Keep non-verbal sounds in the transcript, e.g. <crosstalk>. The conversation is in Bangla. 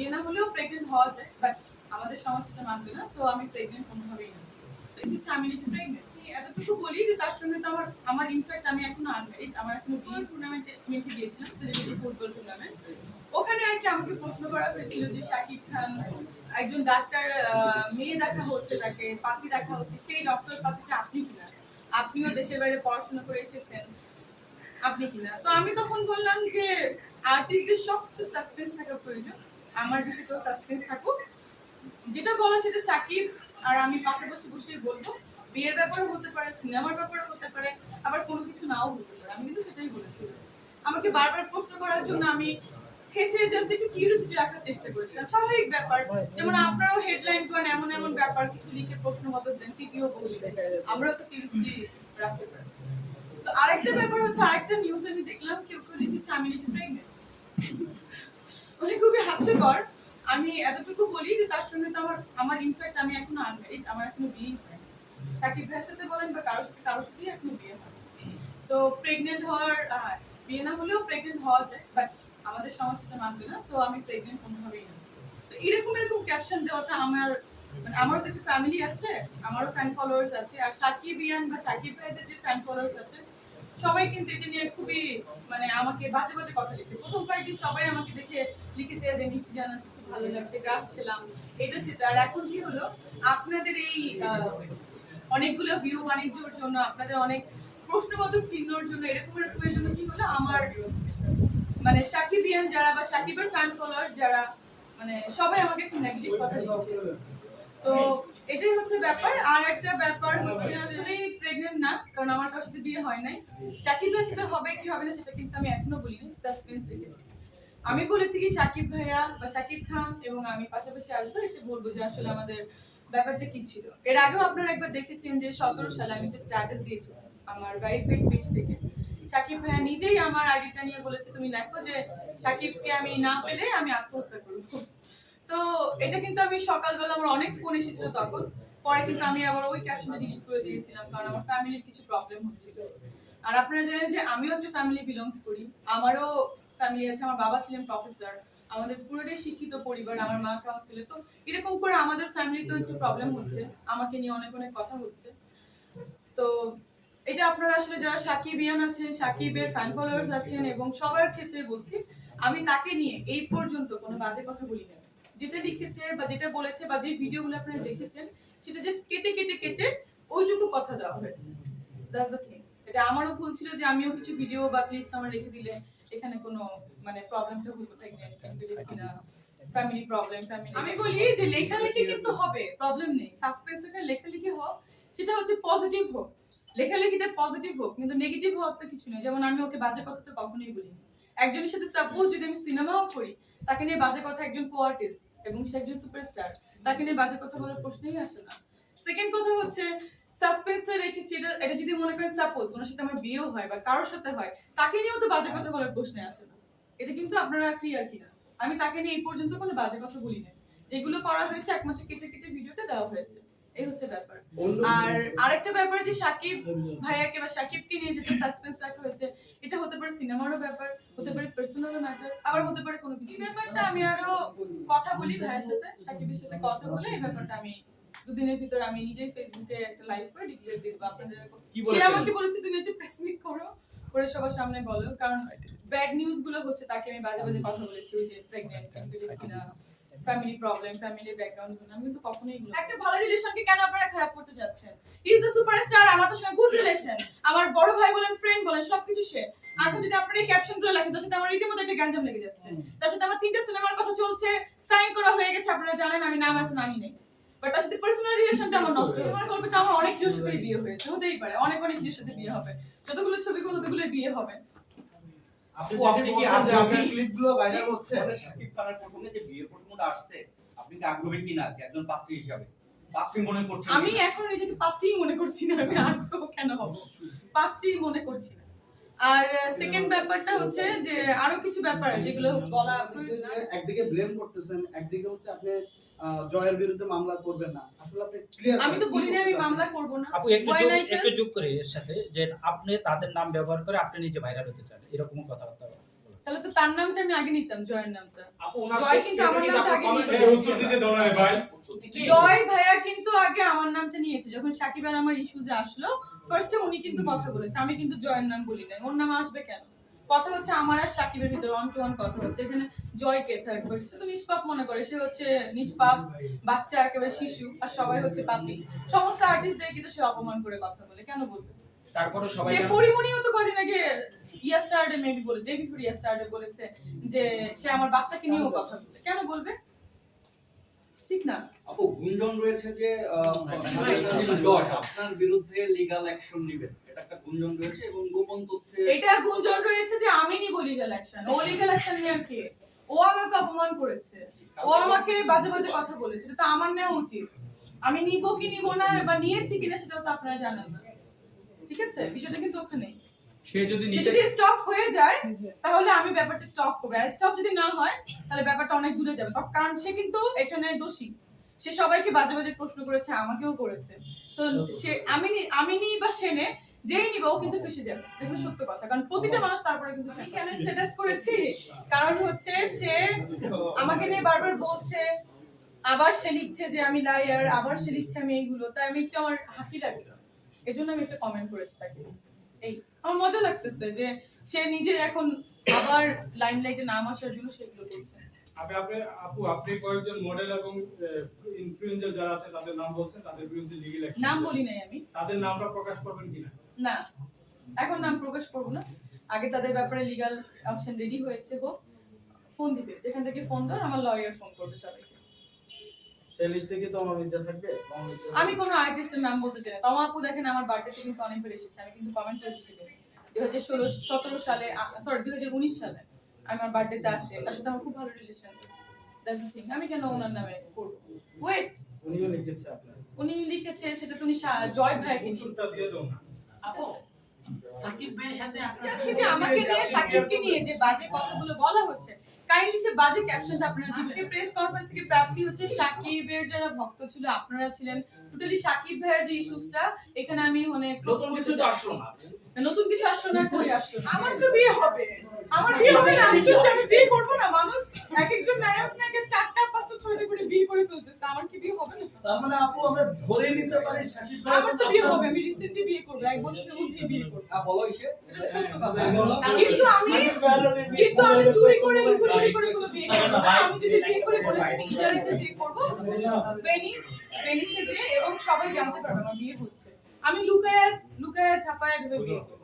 বিয়ে না হলেও প্রেগনেন্ট হওয়া যায় বাট আমাদের মানবে না সো আমি প্রেগনেন্ট কোনোভাবেই না। হচ্ছে আমি নাকি প্রেগনেন্ট এতটুকু বলি যে তার সঙ্গে তো আমার আমার ইনফ্যাক্ট আমি এখনও আমার এখন টুর্নামেন্টে গিয়েছিলাম সেলিব্রিটি ফুটবল টুর্নামেন্ট ওখানে আর কি আমাকে প্রশ্ন করা হয়েছিল যে শাকিব খান একজন ডাক্তার মেয়ে দেখা হচ্ছে তাকে, পাখি দেখা হচ্ছে, সেই ডক্টর কি আপনি কিনা? আপনিও দেশের বাইরে পড়াশোনা করে এসেছেন, আপনি কিনা? তো আমি তখন বললাম যে আর্টিস্টদের সবচেয়ে সাসপেন্স থাকা প্রয়োজন। আমার বিষয়টাও সাসপেন্স থাকুক। যেটা বলা সেটা সাকিব আর আমি পাশাপাশি বসে বলব, বিয়ের ব্যাপারে হতে পারে, সিনেমার ব্যাপারে হতে পারে, আবার কোনো কিছু নাও হতে পারে। আমি কিন্তু সেটাই বলেছি। আমাকে বারবার প্রশ্ন করার জন্য আমি হেসে জাস্ট একটু কিউরিয়াসিটি রাখার চেষ্টা করেছিলাম স্বাভাবিক ব্যাপার, যেমন আপনারাও হেডলাইন করেন এমন এমন ব্যাপার, কিছু লিখে প্রশ্ন মতো দেন, তৃতীয় বলি আমরাও তো কিউরিয়াসিটি রাখতে পারি। তো আরেকটা ব্যাপার হচ্ছে, আরেকটা নিউজ আমি দেখলাম, কেউ কেউ লিখেছে, আমি নাকি প্রেগনেন্ট <laughs> মানে খুবই হাস্যকর আমি এতটুকু বলি যে তার সঙ্গে তো আমার আমার ইনফ্যাক্ট আমি এখন আমার এখনও বিয়ে সাকিব ভাইয়ের সাথে বলেন বা কারোর সাথে, কারোর সাথেই এখনও বিয়ে হয় সো প্রেগনেন্ট হওয়ার বিয়ে না হলেও প্রেগনেন্ট হওয়া যায় বাট আমাদের মানবে না সো আমি প্রেগনেন্ট কোনোভাবেই না। তো এরকম এরকম ক্যাপশন দেওয়াটা আমার মানে আমারও তো একটা ফ্যামিলি আছে, আমারও ফ্যান ফলোয়ার্স আছে, আর সাকিব ইয়ান বা সাকিব ভাইদের যে ফ্যান ফলোয়ার্স আছে সবাই কিন্তু এটা নিয়ে খুবই মানে আমাকে বাজে বাজে কথা লিখছে। প্রথম কয়েকদিন সবাই আমাকে দেখে লিখেছে যে, মিষ্টি জানা খুব ভালো লাগছে, গ্রাস খেলাম। এটা সেটা। আর এখন কি হলো? আপনাদের এই অনেকগুলো ভিউ বাণিজ্যর জন্য, আপনাদের অনেক প্রশ্নবোধক চিহ্নর জন্য, এরকম এরকমের জন্য কি হলো? আমার মানে সাকিবিয়ান যারা বা সাকিবের ফ্যান ফলোয়ার্স যারা মানে সবাই আমাকে একটু নেগেটিভ কথা লিখছে। তো এটাই হচ্ছে ব্যাপার। আর একটা ব্যাপার হচ্ছে আসলে প্রেগনেন্ট না, কারণ আমার সাথে বিয়ে হয় নাই। সাকিব হবে কি হবে না সেটা কিন্তু আমি এখনও বলিনি সাসপেন্স রেখেছি। আমি বলেছি কি সাকিব ভাইয়া বা সাকিব খান এবং আমি পাশাপাশি আসব, এসে বলব যে আসলে আমাদের ব্যাপারটা কি ছিল। এর আগেও আপনারা একবার দেখেছেন যে সতেরো সালে আমি একটা স্ট্যাটাস দিয়েছিলাম আমার ভেরিফাইড পেজ থেকে। সাকিব ভাইয়া নিজেই আমার আইডিটা নিয়ে বলেছে, তুমি লেখো যে সাকিবকে আমি না পেলে আমি আত্মহত্যা করব। তো এটা কিন্তু আমি সকালবেলা আমার অনেক ফোন এসেছিল তখন। পরে কিন্তু আমি আবার ওই ক্যাপশনটা ডিলিট করে দিয়েছিলাম, কারণ আমার ফ্যামিলির কিছু প্রবলেম হচ্ছিল। আর আপনারা জানেন যে আমিও একটা ফ্যামিলি বিলংস করি। আমারও ফ্যামিলি আছে, আমার বাবা ছিলেন প্রফেসর আমাদের পুরোটাই শিক্ষিত পরিবার, আমার মা কাউন্সিলর তো এরকম করে আমাদের ফ্যামিলিতেও একটু প্রবলেম হচ্ছে। আমাকে নিয়ে অনেক অনেক কথা হচ্ছে। তো এটা আপনারা আসলে যারা সাকিব ইয়ান আছেন, সাকিবের ফ্যান ফলোয়ার্স আছেন এবং সবার ক্ষেত্রে বলছি, আমি তাকে নিয়ে এই পর্যন্ত কোনো বাজে কথা বলি না যেটা লিখেছে বা যেটা বলেছে বা যে ভিডিওগুলো আপনারা দেখেছেন সেটা জাস্ট কেটে কেটে কেটে ওইটুকু কথা দেওয়া হয়েছে। দ্যাটস দ্য থিং এটা আমারও ভুল ছিল যে আমিও কিছু ভিডিও বা ক্লিপস আমার রেখে দিলে এখানে কোনো মানে প্রবলেমটা কিনা ফ্যামিলি প্রবলেম ফ্যামিলি আমি বলি যে লেখালেখি কিন্তু হবে প্রবলেম নেই। সাসপেন্স এখানে লেখালেখি হোক সেটা হচ্ছে পজিটিভ হোক। লেখালেখিটা পজিটিভ হোক কিন্তু নেগেটিভ হওয়ার তো কিছু নেই। যেমন আমি ওকে বাজে কথা তো কখনোই বলিনি। একজনের সাথে সাপোজ যদি আমি সিনেমাও করি তাকে নিয়ে বাজে কথা একজন কো আর্টিস্ট এবং সে একজন সুপারস্টার তাকে নিয়ে বাজে কথা বলার প্রশ্নই আসে না। সেকেন্ড কথা হচ্ছে সাসপেন্সটা রেখেছি এটা এটা যদি মনে করেন সাপোজ ওনার সাথে আমার বিয়েও হয় বা কারোর সাথে হয় তাকে নিয়েও তো বাজে কথা বলার প্রশ্নে আসে না। এটা কিন্তু আপনারা ক্লিয়ার কিনা? আমি তাকে নিয়ে এই পর্যন্ত কোনো বাজে কথা বলি না যেগুলো করা হয়েছে একমাত্র কেটে কেটে ভিডিওটা দেওয়া হয়েছে। এই হচ্ছে ব্যাপার। আর আরেকটা ব্যাপার যে সাকিব ভাইয়াকে বা সাকিবকে নিয়ে যেটা সাসপেন্স রাখা হয়েছে এটা হতে পারে সিনেমারও ব্যাপার হতে পারে পার্সোনাল ম্যাটার আবার হতে পারে কোনো কিছু। ব্যাপারটা আমি আরও কথা বলি ভাইয়ের সাথে সাকিবের সাথে কথা বলে এই ব্যাপারটা আমি দুদিনের ভিতর আমি নিজেই ফেসবুকে একটা লাইভ করে ডিক্লেয়ার দিয়ে দেবো আপনাদের কি সে আমাকে বলেছে তুমি একটা প্রেস মিট করো করে সবার সামনে বলো। কারণ ব্যাড নিউজগুলো হচ্ছে তাকে আমি বাজে বাজে কথা বলেছি ওই যে প্রেগনেন্ট কিনা। ফ্যামিলি প্রবলেম ফ্যামিলি ব্যাকগ্রাউন্ড আমি কিন্তু কখনোই এগুলো- একটা ভালো রিলেশনকে কেন আপনারা খারাপ করতে যাচ্ছেন হি ইজ দ্য সুপারস্টার আমার তার সঙ্গে গুড রিলেশন আমার বড় ভাই বলেন ফ্রেন্ড বলেন সবকিছু সে। এখন যদি আপনারা এই ক্যাপশনগুলো লেখেন তার সাথে আমার রীতিমতো একটা গ্যাঞ্জাম লেগে যাচ্ছে। তার সাথে আমার তিনটা সিনেমার কথা চলছে সাইন করা হয়ে গেছে আপনারা জানেন আমি নাম এখন আনি নেই। বাট তার সাথে পার্সোনাল রিলেশনটা আমার নষ্ট। হয়েছে আমার গল্পটা আমার অনেক হিরোর সাথে বিয়ে হয়েছে। হতেই পারে অনেক অনেক হিরোর সাথে বিয়ে হবে। যতগুলো ছবিগুলো ততগুলো বিয়ে হবে। আপনি আপনি কি বলছেন আপনার ক্লিপগুলো ভাইরাল হচ্ছে? আমাদের খানের প্রসঙ্গে যে বিয়ের প্রসঙ্গটা আসছে আপনি কি আগ্রহী কিনা একজন পাত্রী হিসাবে। পাত্রী মনে করছেন আমি এখন নিজেকে পাত্রীই মনে করছি না আমি আগ্রহ কেন হব? পাত্রীই মনে করছি না। আর সেকেন্ড ব্যাপারটা হচ্ছে যে আরও কিছু ব্যাপার যেগুলো বলা একদিকে ব্লেম করতেছেন একদিকে হচ্ছে আপনি জয়ের বিরুদ্ধে মামলা করবেন না। আসলে আপনি ক্লিয়ার আমি তো বলি না আমি মামলা করব না। আপু একটু যোগ একটু যোগ করে এর সাথে যে আপনি তাদের নাম ব্যবহার করে আপনি নিজে ভাইরাল হতে চান এরকম কথাবার্তা তাহলে তো তার নামটা আমি আগে নিতাম জয়ের নামটা। জয় কিন্তু আমার নামটা আগে নিয়ে এই উত্তর দিতে দাও ভাই জয় ভাইয়া কিন্তু আগে আমার নামটা নিয়েছে যখন সাকিব আর আমার ইস্যুজে আসলো ফার্স্টে উনি কিন্তু কথা বলেছে আমি কিন্তু জয়ের নাম বলি নাই ওর নাম আসবে কেন? কথা হচ্ছে আমার আর সাকিবের ভিতরে ওয়ান টু ওয়ান কথা হচ্ছে। এখানে জয় কে থার্ড পার্সন তো নিষ্পাপ মনে করে সে হচ্ছে নিষ্পাপ বাচ্চা একেবারে শিশু আর সবাই হচ্ছে পাপি। সমস্ত আর্টিস্টদের কিন্তু সে অপমান করে কথা বলে। কেন বলবে তারপরে সবাই সে পরিমণিও তো কদিন আগে ইয়া স্টারডে মেবি বলে জেবি ফর ইয়া স্টারডে বলেছে যে সে আমার বাচ্চাকে নিয়েও কথা বলে। কেন বলবে? ঠিক না। আপু গুঞ্জন রয়েছে যে জজ আপনার বিরুদ্ধে লিগ্যাল অ্যাকশন নেবেন। এটা একটা গুঞ্জন রয়েছে এবং গোপন তথ্যে এটা গুঞ্জন রয়েছে যে আমি নিব অ্যাকশন ও অ্যাকশন কে? ও আমাকে অপমান করেছে। ও আমাকে বাজে বাজে কথা বলেছে। এটা তো আমার নেওয়া উচিত। আমি নিব কি নিব না বা নিয়েছি কিনা সেটা তো আপনারা জানেন না। ঠিক আছে? বিষয়টা কিন্তু ওখানে। সে যদি যদি স্টপ হয়ে যায় তাহলে আমি ব্যাপারটা স্টপ করব। আর স্টপ যদি না হয় তাহলে ব্যাপারটা অনেক দূরে যাবে। কারণ সে কিন্তু এখানে দোষী। সে সবাইকে বাজে বাজে প্রশ্ন করেছে আমাকেও করেছে। তো সে আমি আমি নি বা সে নে যেই নিবে ও কিন্তু ফেসে যাবে। দেখুন সত্য কথা। কারণ প্রতিটা মানুষ তারপরে কিন্তু আমি কেন স্ট্যাটাস করেছি? কারণ হচ্ছে সে আমাকে নিয়ে বারবার বলছে আবার সে লিখছে যে আমি লাইয়ার আবার সে লিখছে আমি এইগুলো। তাই আমি একটু আমার হাসি লাগল। এই জন্য আমি একটা কমেন্ট করেছি তাকে। এই আমার মজা লাগতেছে যে সে নিজে এখন আবার লাইমলাইটে নাম আসার জন্য সেগুলো করছে আপনি আপনি আপু আপনি কয়েকজন মডেল এবং ইনফ্লুয়েন্সার যারা আছে তাদের নাম বলছেন তাদের বিরুদ্ধে লিগ্যাল অ্যাকশন নাম বলি নাই আমি। তাদের নামটা প্রকাশ করবেন কিনা? না এখন নাম প্রকাশ করব না। আগে তাদের ব্যাপারে লিগাল অপশন রেডি হয়েছে হোক ফোন দিবে। যেখান থেকে ফোন দেয় আমার লয়ার ফোন করবে সবাইকে। সেই লিস্টে কি তোমার মির্জা থাকবে? আমি কোনো আর্টিস্টের নাম বলতে চাই না। তমা আপু দেখেন আমার বার্থডেতে কিন্তু অনেকবার এসেছে। আমি কিন্তু কমেন্ট করেছি সেদিন। দুই হাজার ষোলো সতেরো সালে সরি দুই হাজার উনিশ সালে আমার বার্থডেতে আসে। তার সাথে আমার খুব ভালো রিলেশন আমি কেন ওনার নামে করব? ওয়েট উনিও লিখেছে আপনার। উনি লিখেছে সেটা তুমি জয় ভাইকে দিয়ে দাও না। আপু সাকিব ভাইয়ের সাথে চাচ্ছি যে আমাকে নিয়ে সাকিবকে নিয়ে যে বাজে কথাগুলো বলা হচ্ছে কাইন্ডলি সে বাজে ক্যাপশনটা আপনারা আজকে প্রেস কনফারেন্স থেকে প্রাপ্তি হচ্ছে সাকিবের যারা ভক্ত ছিল আপনারা ছিলেন টোটালি সাকিব ভাইয়ের যে ইস্যুসটা এখানে আমি মানে নতুন কিছু তো আসলো না। নতুন কিছু আসলো না কই আসলো? আমার তো বিয়ে হবে। আমার বিয়ে হবে না আমি বিয়ে করব না মানুষ এক একজন নায়ক নায়কের চারটা ছয়টা করে বিয়ে করে ফেলতেছে আমার কি বিয়ে হবে না? তার মানে আপু আমরা ধরে নিতে পারি সাকিব ভাই আমার তো বিয়ে হবে আমি রিসেন্টলি বিয়ে করব এক বছরের মধ্যে বিয়ে করব। হ্যাঁ বলো ইসে কথা। বলো। কিন্তু আমি কিন্তু আমি চুরি করে লুকোচুরি করে কোনো বিয়ে করব না। আমি যদি বিয়ে করে আমি বিয়ে করব ভেনিস ভেনিসে যে এবং সবাই জানতে পারবে আমার বিয়ে হচ্ছে। আমি লুকায় লুকায় ছাপায় ভেবে বিয়ে করব।